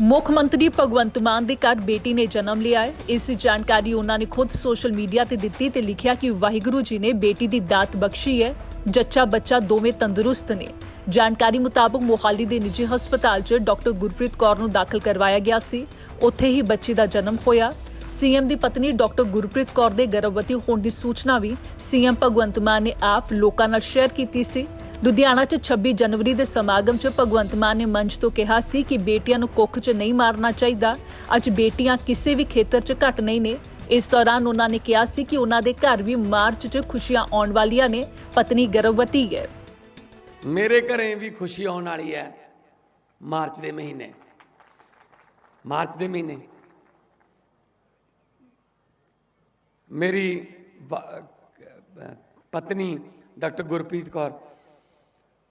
ਮੁੱਖ ਮੰਤਰੀ ਭਗਵੰਤ ਮਾਨ ਦੇ ਘਰ ਬੇਟੀ ਨੇ ਜਨਮ ਲਿਆ ਹੈ। ਇਸ ਜਾਣਕਾਰੀ ਉਹਨਾਂ ਨੇ ਖੁਦ ਸੋਸ਼ਲ ਮੀਡੀਆ ਤੇ ਦਿੱਤੀ ਤੇ ਲਿਖਿਆ ਕਿ ਵਾਹਿਗੁਰੂ ਜੀ ਨੇ ਬੇਟੀ ਦੀ ਦਾਤ ਬਖਸ਼ੀ ਹੈ। ਜੱਚਾ ਬੱਚਾ ਦੋਵੇਂ ਤੰਦਰੁਸਤ ਨੇ। ਜਾਣਕਾਰੀ ਮੁਤਾਬਕ ਮੋਹਾਲੀ ਦੇ ਨਿੱਜੀ ਹਸਪਤਾਲ 'ਚ ਡਾਕਟਰ ਗੁਰਪ੍ਰੀਤ ਕੌਰ ਨੂੰ ਦਾਖਲ ਕਰਵਾਇਆ ਗਿਆ ਸੀ। ਉੱਥੇ ਹੀ ਬੱਚੀ ਦਾ ਜਨਮ ਹੋਇਆ। ਸੀਐਮ ਦੀ ਪਤਨੀ ਡਾਕਟਰ ਗੁਰਪ੍ਰੀਤ ਕੌਰ ਦੇ ਗਰਭਵਤੀ ਹੋਣ ਦੀ ਸੂਚਨਾ ਵੀ ਸੀਐਮ ਭਗਵੰਤ ਮਾਨ ਨੇ ਆਪ ਲੋਕਾਂ ਨਾਲ ਸ਼ੇਅਰ ਕੀਤੀ ਸੀ। ਲੁਧਿਆਣਾ 'ਚ 26 ਜਨਵਰੀ ਦੇ ਸਮਾਗਮ 'ਚ ਭਗਵੰਤ ਮਾਨ ਨੇ ਮੰਚ ਤੋਂ ਕਿਹਾ ਸੀ ਕਿ ਬੇਟੀਆਂ ਨੂੰ ਕੁੱਖ 'ਚ ਨਹੀਂ ਮਾਰਨਾ ਚਾਹੀਦਾ। ਅੱਜ ਬੇਟੀਆਂ ਕਿਸੇ ਵੀ ਖੇਤਰ 'ਚ ਘੱਟ ਨਹੀਂ ਨੇ। ਇਸ ਦੌਰਾਨ ਉਹਨਾਂ ਨੇ ਕਿਹਾ ਸੀ ਕਿ ਉਹਨਾਂ ਦੇ ਘਰ ਵੀ ਮਾਰਚ 'ਚ ਖੁਸ਼ੀਆਂ ਆਉਣ ਵਾਲੀਆਂ ਨੇ। ਪਤਨੀ ਗਰਭਵਤੀ ਹੈ। ਮੇਰੇ ਘਰੇ ਵੀ ਖੁਸ਼ੀ ਆਉਣ ਵਾਲੀ ਹੈ ਮਾਰਚ ਦੇ ਮਹੀਨੇ। ਮਾਰਚ ਦੇ ਮਹੀਨੇ। ਮੇਰੀ ਪਤਨੀ ਡਾਕਟਰ ਗੁਰਪ੍ਰੀਤ ਕੌਰ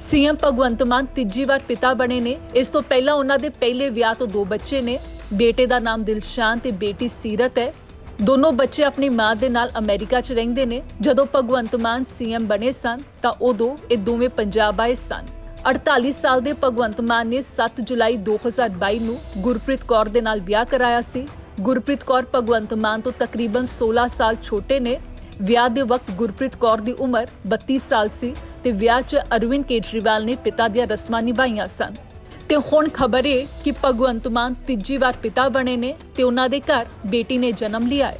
ਸੀਐਮ ਭਗਵੰਤ ਮਾਨ ਤੀਜੀ ਵਾਰ ਪਿਤਾ ਬਣੇ ਨੇ। ਇਸ ਤੋਂ ਪਹਿਲਾਂ ਉਹਨਾਂ ਦੇ ਪਹਿਲੇ ਵਿਆਹ ਤੋਂ ਦੋ ਬੱਚੇ ਨੇ। ਬੇਟੇ ਦਾ ਨਾਮ ਦਿਲਸ਼ਾਨ ਤੇ ਬੇਟੀ ਸੀਰਤ ਹੈ। ਦੋਨੋਂ ਬੱਚੇ ਆਪਣੀ ਮਾਂ ਦੇ ਨਾਲ ਅਮਰੀਕਾ 'ਚ ਰਹਿੰਦੇ ਨੇ। ਜਦੋਂ ਭਗਵੰਤ ਮਾਨ ਸੀਐਮ ਬਣੇ ਸਨ, ਤਾਂ ਉਦੋਂ ਇਹ ਦੋਵੇਂ ਪੰਜਾਬ ਆਏ ਸਨ। 48 ਸਾਲ ਦੇ ਭਗਵੰਤ ਮਾਨ ਨੇ 7 ਜੁਲਾਈ 2022 ਨੂੰ ਗੁਰਪ੍ਰੀਤ ਕੌਰ ਦੇ ਨਾਲ ਵਿਆਹ ਕਰਾਇਆ ਸੀ। ਗੁਰਪ੍ਰੀਤ ਕੌਰ ਭਗਵੰਤ ਮਾਨ ਤੋਂ ਤਕਰੀਬਨ 16 ਸਾਲ ਛੋਟੇ ਨੇ। ਵਿਆਹ ਦੇ ਵਕਤ ਗੁਰਪ੍ਰੀਤ ਕੌਰ ਦੀ ਉਮਰ 32 ਸਾਲ ਸੀ ਤੇ ਵਿਆਹ 'ਚ ਅਰਵਿੰਦ ਕੇਜਰੀਵਾਲ ਨੇ ਪਿਤਾ ਦੀਆਂ ਰਸਮਾਂ ਨਿਭਾਈਆਂ ਸਨ। ਤੇ ਹੁਣ ਖਬਰ ਇਹ ਕਿ ਭਗਵੰਤ ਮਾਨ ਤੀਜੀ ਵਾਰ ਪਿਤਾ ਬਣੇ ਨੇ ਤੇ ਉਹਨਾਂ ਦੇ ਘਰ ਬੇਟੀ ਨੇ ਜਨਮ ਲਿਆ ਹੈ।